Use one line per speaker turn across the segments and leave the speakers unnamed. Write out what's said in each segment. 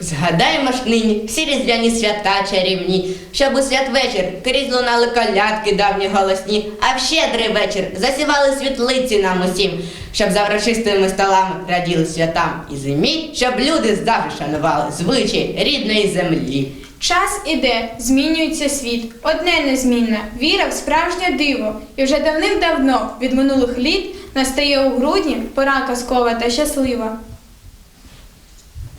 Згадаємо ж нині всі різдвяні свята чарівні, щоб у святвечір крізь лунали колядки давні голосні, а в щедрий вечір засівали світлиці нам усім, щоб за врочистими столами раділи святам і зимі, щоб люди завжди шанували звичаї рідної землі.
Час іде, змінюється світ. Одне незмінне віра в справжнє диво. І вже давним-давно від минулих літ настає у грудні пора казкова та щаслива.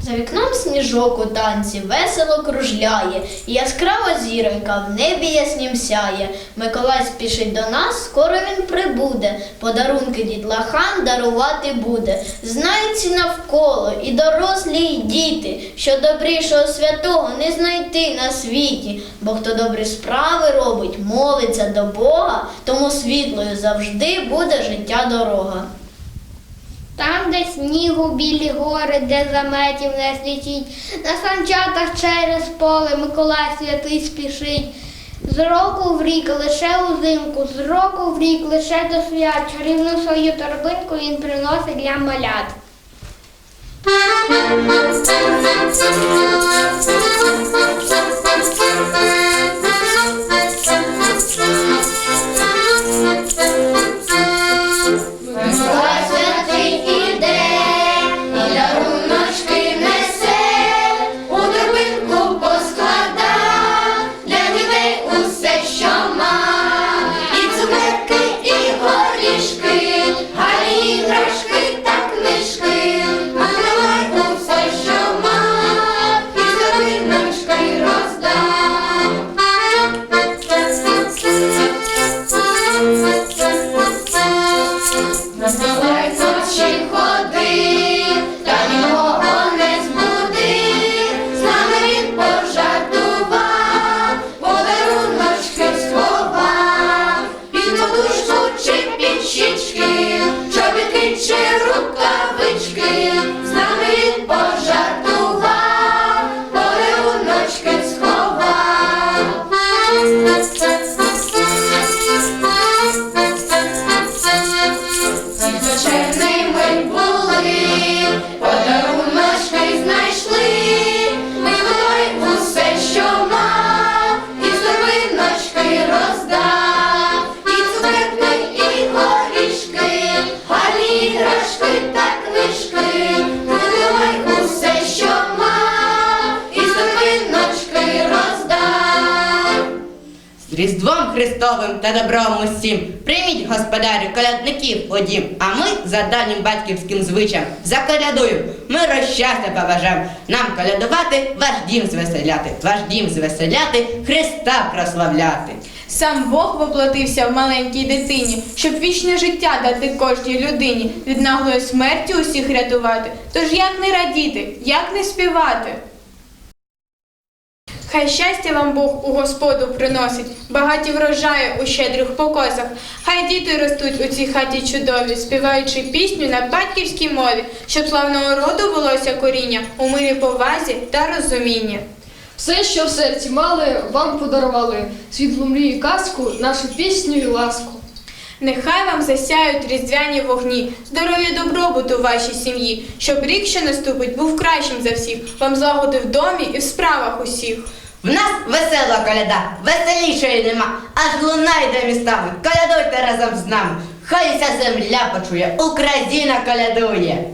За вікном сніжок у танці весело кружляє, яскрава зіронька в небі яснім сяє. Миколай спішить до нас, скоро він прибуде, подарунки дітлахам дарувати буде. Знаються навколо і дорослі, і діти, що добрішого святого не знайти на світі, бо хто добрі справи робить, молиться до Бога, тому світлою завжди буде життя дорога.
Там, де снігу білі гори, де заметів не слічить, на санчатах через поле Миколай святий спішить. З року в рік лише узимку, з року в рік лише до свят, чарівну свою торбинку він приносить для малят.
Різдвом Христовим та добром усім. Прийміть, господарю, колядників у дім, а ми за давнім батьківським звичаєм заколядуємо, миру щастя побажаємо, нам колядувати, ваш дім звеселяти, ваш дім звеселяти, Христа прославляти.
Сам Бог воплотився в маленькій дитині, щоб вічне життя дати кожній людині, від наглої смерті усіх рятувати. Тож як не радіти, як не співати? Хай щастя вам Бог у Господу приносить, багаті врожаї у щедрих покосах. Хай діти ростуть у цій хаті чудові, співаючи пісню на батьківській мові, щоб славного роду волося коріння у мирі повазі та розумінні.
Все, що в серці мали, вам подарували. Світлу мрію і казку, нашу пісню і ласку.
Нехай вам засяють різдвяні вогні, здоров'я добробуту вашій сім'ї, щоб рік, що наступить, був кращим за всіх, вам злагоди в домі і в справах усіх.
В нас весела коляда, веселішої нема, аж луна йде містами. Колядуйте разом з нами. Хай вся земля почує, Україна колядує.